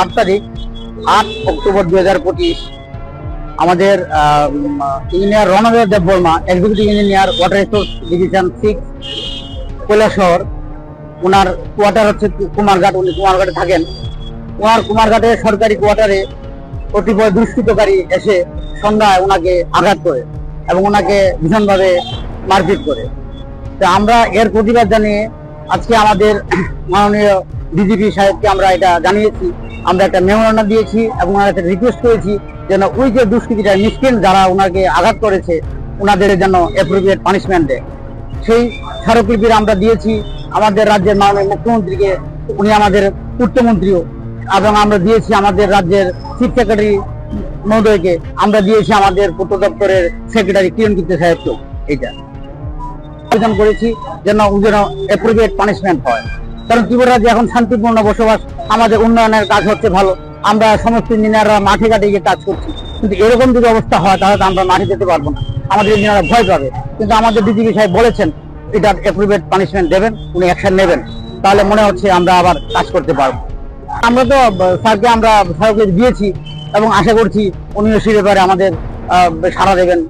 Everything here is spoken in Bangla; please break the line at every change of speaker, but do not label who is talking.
আট তারিখ, আট অক্টোবর দুই হাজার পঁচিশ, আমাদের engineer Ranabir Deb Barma executive engineer water resource division six Kailashahar ওনার কোয়ার্টার হচ্ছে কুমারঘাট, উনি কুমারঘাটে থাকেন। ওনার কুমারঘাটে সরকারি কোয়ার্টারে কতিপয় দুষ্কৃতকারী এসে সন্ধ্যায় ওনাকে আঘাত করে এবং ওনাকে ভীষণভাবে মারপিট করে। তো আমরা এর প্রতিবাদ জানিয়ে আজকে আমাদের মাননীয় ডিজিপি সাহেবকে আমরা এটা জানিয়েছি। আমরা একটা মেমোরান্ডাম দিয়েছি এবং ওনার একটা রিকোয়েস্ট করেছি যেন ওই যে দুষ্কৃতীরা মিসকিন যারা ওনাকে আঘাত করেছে, ওনাদের যেন অ্যাপ্রোপ্রিয়েট পানিশমেন্ট দেয়। সেই স্মারকলিপির আমরা দিয়েছি। আমাদের রাজ্যের মাননীয় মুখ্যমন্ত্রীকে, উনি আমাদের পূর্তমন্ত্রীও এবং আমরা দিয়েছি আমাদের রাজ্যের চিফ সেক্রেটারি মহোদয়কে। আমরা দিয়েছি আমাদের পূর্ত দপ্তরের সেক্রেটারি কিরণ কীর্তি সাহেবকেও। এটা আবেদন করেছি যেন যেন অ্যাপ্রোপ্রিয়েট পানিশমেন্ট হয়। কারণ ত্রিপুরা রাজ্যে এখন শান্তিপূর্ণ বসবাস আমাদের উন্নয়নের কাজ হচ্ছে ভালো। আমরা সমস্ত ইঞ্জিনিয়াররা মাঠে ঘাটে গিয়ে কাজ করছি। কিন্তু এরকম যদি অবস্থা হয়, তাহলে তো আমরা মাঠে যেতে পারব না। আমাদের ইঞ্জিনিয়াররা ভয় পাবে। কিন্তু আমাদের ডিজিপি সাহেব বলেছেন, এটা অ্যাপ্রোপ্রিয়েট পানিশমেন্ট দেবেন, উনি অ্যাকশন নেবেন। তাহলে মনে হচ্ছে আমরা আবার কাজ করতে পারব। আমরা তো, স্যারকে আমরা সহযোগিতা দিয়েছি এবং আশা করছি উনিও সে ব্যাপারে আমাদের সাড়া দেবেন।